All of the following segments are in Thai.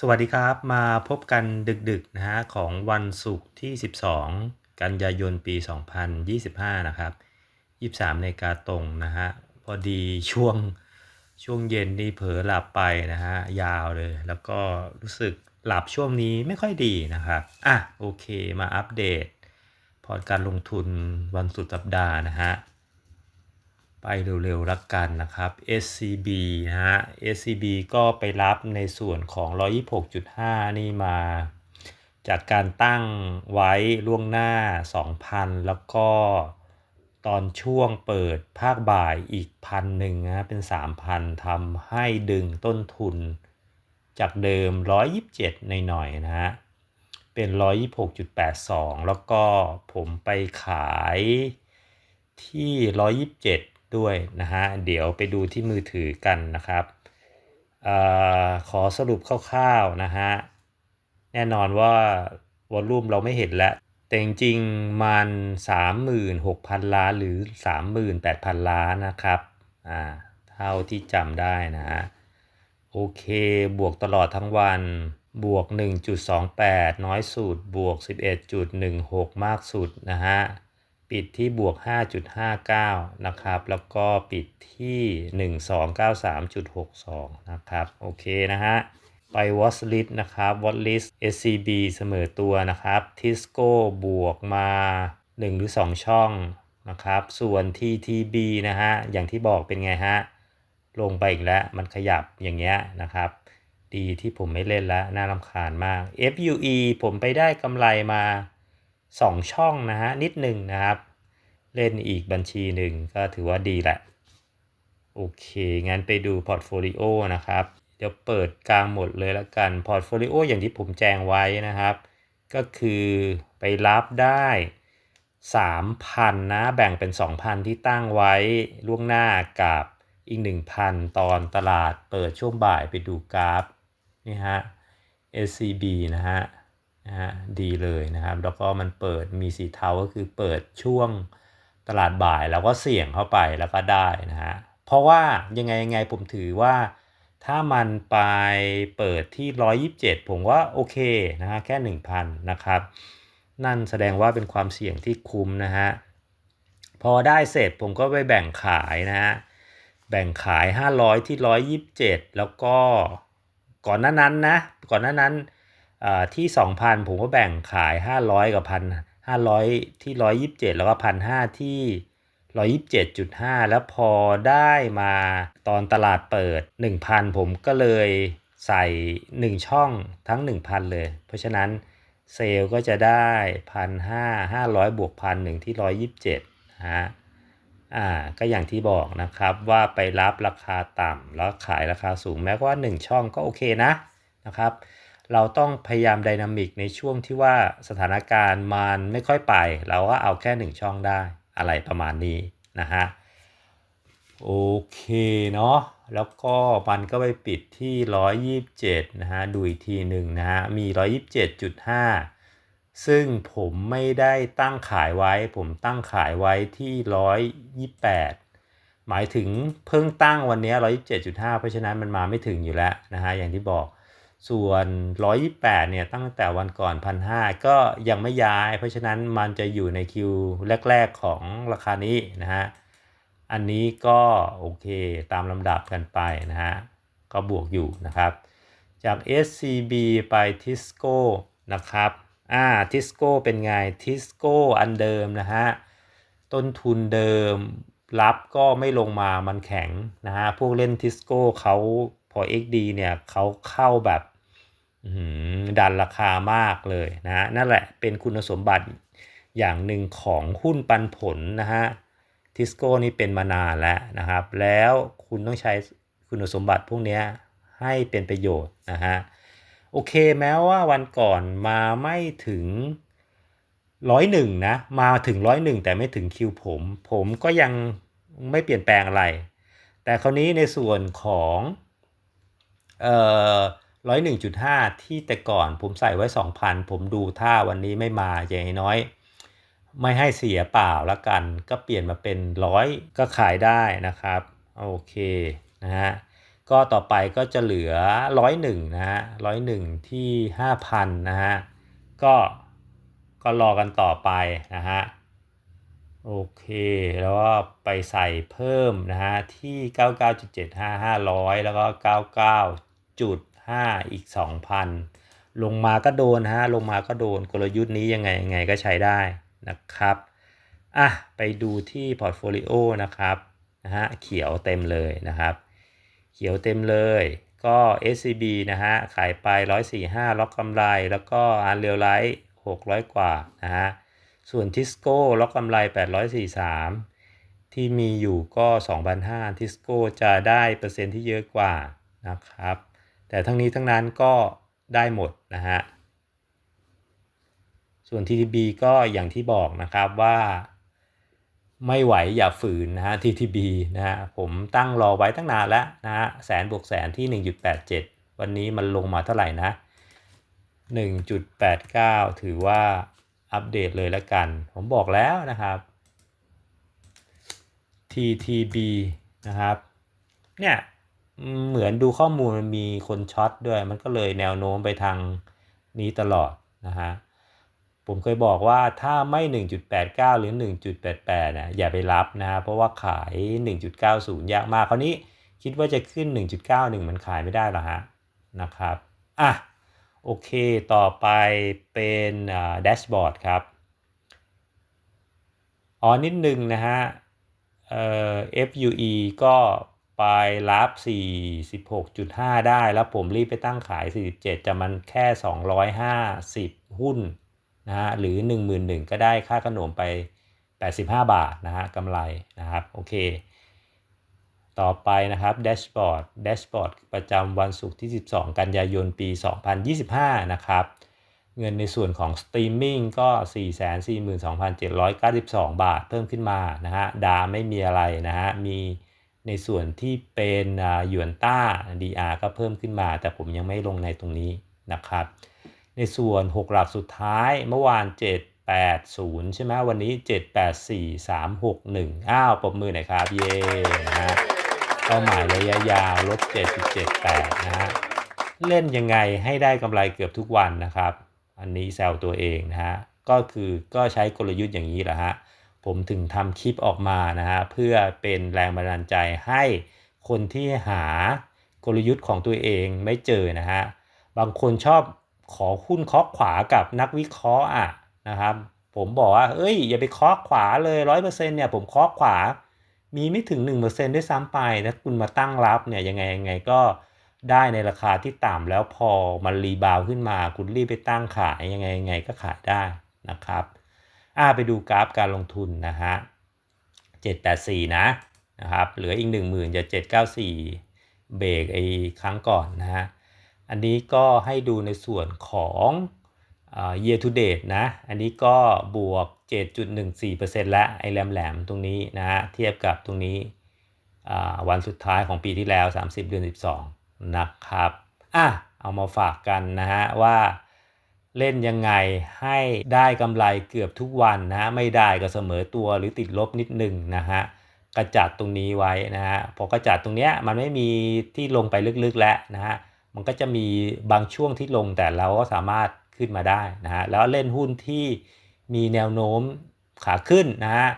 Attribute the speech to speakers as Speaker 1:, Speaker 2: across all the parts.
Speaker 1: สวัสดีครับ มาพบกันดึกๆนะฮะของวันศุกร์ที่ 12 กันยายนปี 2025 นะครับ 23นาฬิกาตรงนะฮะพอดีช่วงช่วงเย็นนี่เผลอหลับไปนะฮะยาวเลย แล้วก็รู้สึกหลับช่วงนี้ไม่ค่อยดีนะครับอะโอเคมาอัปเดต พอร์ตการลงทุนวันสุดสัปดาห์นะฮะ ไปเร็วๆรักกันนะครับ SCB นะฮะ SCB ก็ไปรับในส่วนของ 126.5 นี่มา จากการตั้งไว้ล่วงหน้า 2,000 แล้วก็ตอนช่วงเปิดภาคบ่ายอีกพันหนึ่งนะเป็น 3,000ทำให้ดึงต้นทุนจากเดิม 127 ในหน่อยๆนะฮะ เป็น 126.82 แล้วก็ผมไปขายที่ 127 ด้วยนะฮะเดี๋ยวไปดูที่มือถือกันนะครับอขอสรุปคร่าวๆนะฮะแน่นอนว่าวอลลุ่มเราไม่เห็นแล้ว แต่จริงๆมัน 36,000 ล้านหรือ 38,000 ล้านนะครับอ่าเท่าที่จำได้นะฮะโอเค บวกตลอดทั้งวัน บวก 1.28 น้อยสุด บวก 11.16 มากสุดนะฮะ ปิดที่บวก 5.59 นะครับ แล้วก็ปิดที่ 1293.62 นะครับ โอเคนะฮะ ไป watch list นะครับ watch list SCB เสมอตัวนะครับ Tisco บวกมา 1 หรือ 2 ช่องนะครับ ส่วน TTB นะฮะ อย่างที่บอกเป็นไงฮะ ลงไปอีกแล้ว มันขยับอย่างเงี้ยนะครับ ดีที่ผมไม่เล่นแล้ว น่ารำคาญมาก FUE ผมไปได้กำไรมา 2 ช่องนะฮะนิดหนึ่งนะครับ เล่นอีกบัญชีหนึ่งก็ถือว่าดีแหละ โอเค งั้นไปดูพอร์ตโฟลิโอนะครับ เดี๋ยวเปิดกลางหมดเลยล้วกันพอร์ตโฟลิโออย่างที่ผมแจ้งไว้นะครับ ก็คือไปรับได้ 3,000 นะ แบ่งเป็น 2,000 ที่ตั้งไว้ล่วงหน้ากับอีก 1,000 ตอนตลาดเปิดช่วงบ่ายไปดูกราฟนี่ฮะ SCB นะฮะ นะฮะดีเลยนะครับ แล้วก็มันเปิดมีสีเทาก็คือเปิดช่วงตลาดบ่ายแล้วก็เสี่ยงเข้าไปแล้วก็ได้นะฮะเพราะว่ายังไงยังไงผมถือว่าถ้ามันไปเปิดที่ 127 ผมว่าโอเคนะฮะแค่ 1,000 นะครับ นั่นแสดงว่าเป็นความเสี่ยงที่คุ้มนะฮะพอได้เสร็จผมก็ไปแบ่งขายนะฮะแบ่งขาย 500 ที่ 127 แล้วก็ก่อนหน้านั้นนะก่อนหน้านั้น ที่ 2,000 ผมก็แบ่งขาย 500 กับพัน500ที่127แล้วก็พันห้าที่127.5แล้วพอได้มาตอนตลาดเปิด1,000ผมก็เลยใส่1ช่องทั้ง1,000เลย เพราะฉะนั้นเซลก็จะได้พันห้าห้าร้อยบวกพันหนึ่งที่ร้อยยิบเจ็ดฮะอ่าก็อย่างที่บอกนะครับว่าไปรับราคาต่ำแล้วขายราคาสูงแม้ว่า1ช่องก็โอเคนะนะครับ เราต้องพยายามไดนามิกในช่วงที่ว่าสถานการณ์มันไม่ค่อยไป เราก็เอาแค่1ช่องได้อะไรประมาณนี้นะฮะโอเคเนาะแล้วก็มันก็ไปปิดที่ 127 นะฮะ ดูอีกทีหนึ่งนะฮะ มี 127.5 ซึ่งผมไม่ได้ตั้งขายไว้ ผมตั้งขายไว้ที่ 128 หมายถึงเพิ่งตั้งวันนี้ 127.5 เพราะฉะนั้นมันมาไม่ถึงอยู่แล้วนะฮะ อย่างที่บอก ส่วน 128 เนี่ยตั้งแต่วันก่อน 1,500 ก็ยังไม่ย้าย เพราะฉะนั้นมันจะอยู่ในคิวแรก ๆ ของราคานี้นะฮะ อันนี้ก็โอเคตามลำดับกันไปนะฮะ ก็บวกอยู่นะครับ จาก SCB ไป Tisco นะครับ อ่า Tisco เป็นไง Tisco อันเดิมนะฮะ ต้นทุนเดิมรับก็ไม่ลงมามันแข็งนะฮะ พวกเล่น Tisco เขา อ XD เนี่ยเขาเข้าแบบดันราคามากเลยนะฮะนั่นแหละเป็นคุณสมบัติอย่างหนึ่งของหุ้นปันผลนะฮะทิสโก้นี่เป็นมานานแล้วนะครับ แล้วคุณต้องใช้คุณสมบัติพวกนี้ให้เป็นประโยชน์นะฮะโอเคแม้ว่าวันก่อนมาไม่ถึงร้อยหนึ่งนะ มาถึงร้อยหนึ่งแต่ไม่ถึงคิวผม ผมก็ยังไม่เปลี่ยนแปลงอะไร แต่คราวนี้ในส่วนของ เอ่อร้อยหนึ่งจุดห้าที่แต่ก่อนผมใส่ไว้สองพันผมดูถ้าวันนี้ไม่มาอย่างน้อย ไม่ให้เสียเปล่าละกัน ก็เปลี่ยนมาเป็นร้อยก็ขายได้นะครับ โอเคนะฮะก็ต่อไปก็จะเหลือร้อยหนึ่งนะฮะร้อยหนึ่งที่ห้าพันนะฮะก็ก็รอกันต่อไปนะฮะโอเค แล้วก็ไปใส่เพิ่มนะฮะที่ 99.75 500 แล้วก็ 99.5อีก2,000ลงมาก็โดนฮะลงมาก็โดนกลยุทธ์นี้ยังไงยังไงก็ใช้ได้นะครับอะไปดูที่พอร์ตโฟลิโอนะครับนะฮะเขียวเต็มเลยนะครับ เขียวเต็มเลยก็ SCB นะฮะขายไป 145 ล็อกกำไร แล้วก็อาร์เรียลไลท์600 กว่านะฮะส่วนทิสโก้ล็อกกำไร 843 ที่มีอยู่ก็ 2,500ทิสโก้จะได้เปอร์เซ็นต์ที่เยอะกว่านะครับ แต่ทั้งนี้ทั้งนั้นก็ได้หมดนะฮะ ส่วน TTB ก็อย่างที่บอกนะครับว่าไม่ไหวอย่าฝืนนะฮะ TTB นะฮะผมตั้งรอไว้ตั้งนานแล้วนะฮะแสนบวกแสนที่ 1.87 วันนี้มันลงมาเท่าไหร่นะ 1.89 ถือว่าอัปเดตเลยแล้วกัน ผมบอกแล้วนะครับ TTB นะครับเนี่ย เหมือนดูข้อมูลมันมีคนช็อตด้วย มันก็เลยแนวโน้มไปทางนี้ตลอดนะฮะผมเคยบอกว่าถ้าไม่ 1.89 หรือ 1.88นะอย่าไปรับนะเพราะว่าขาย 1.90 ยากมากคราวนี้คิดว่าจะขึ้น 1.91 มันขายไม่ได้หรอฮะนะครับอะโอเคต่อไปเป็นแดชบอร์ดครับอ๋อนิดนึงนะฮะเอ่อ FUE ก็ ไปรับ 46.5 ได้ แล้วผมรีบไปตั้งขาย 47 จะมันแค่ 250 หุ้นนะฮะหรือ 1 1 0 0 0 ก็ได้ค่าขนมไป 85 บาทนะฮะกำไรนะครับโอเค ต่อไปนะครับแดชบอร์ดแดชบอร์ดประจำวันศุกร์ที่ 12 กันยายนปี 2025 นะครับ เงินในส่วนของสตรีมมิ่งก็ 442,792 บาทเพิ่มขึ้นมานะฮะดาไม่มีอะไรนะฮะมี ในส่วนที่เป็นหยวนต้า DR ก็เพิ่มขึ้นมา แต่ผมยังไม่ลงในตรงนี้นะครับ ในส่วน 6 หลักสุดท้ายเมื่อวาน 780 ใช่ไหมวันนี้ 784 361 อ้าวปรบมือหน่อยครับ เย่นะฮะเป้าหมายระยะยาวลด7.78 นะฮะเล่นยังไงให้ได้กำไรเกือบทุกวันนะครับ อันนี้แซวตัวเองนะฮะก็คือก็ใช้กลยุทธ์อย่างนี้แหละฮะ ผมถึงทำคลิปออกมานะฮะเพื่อเป็นแรงบันดาลใจให้คนที่หากลยุทธ์ของตัวเองไม่เจอนะฮะบางคนชอบขอหุ้นเคาะขวากับนักวิเคราะห์อะนะครับ ผมบอกว่าเอ้ย อย่าไปเคาะขวาเลยร้อยเปอร์เซ็นต์เนี่ยผมเคาะขวา มีไม่ถึง1%ด้วยซ้ำไปถ้าคุณมาตั้งรับเนี่ยยังไงยังไงก็ได้ในราคาที่ต่ำแล้วพอมันรีบาวขึ้นมา คุณรีบไปตั้งขายยังไงยังไงก็ขายได้นะครับ อ่าไปดูกราฟการลงทุนนะฮะ784 นะนะครับเหลืออีก 10,000จะ794 เบรกไอ้ครั้งก่อนนะฮะอันนี้ก็ให้ดูในส่วนของ year to date นะ อันนี้ก็บวก 7.14%และไอ้แหลมๆตรงนี้นะฮะเทียบกับตรงนี้วันสุดท้ายของปีที่แล้ว 30 เดือน 12 นะครับ อะ เอามาฝากกันนะฮะว่า เล่นยังไงให้ได้กำไรเกือบทุกวันนะไม่ได้ก็เสมอตัวหรือติดลบนิดหนึ่งนะฮะกระจัดตรงนี้ไว้นะฮะพอกระจัดตรงเนี้ยมันไม่มีที่ลงไปลึกๆแล้วนะฮะมันก็จะมีบางช่วงที่ลงแต่เราก็สามารถขึ้นมาได้นะฮะแล้วเล่นหุ้นที่มีแนวโน้มขาขึ้นนะฮะ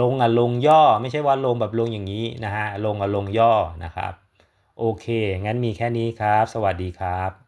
Speaker 1: ลงอะลงย่อไม่ใช่ว่าลงแบบลงอย่างนี้นะฮะลงอะลงย่อนะครับ โอเค งั้นมีแค่นี้ครับ สวัสดีครับ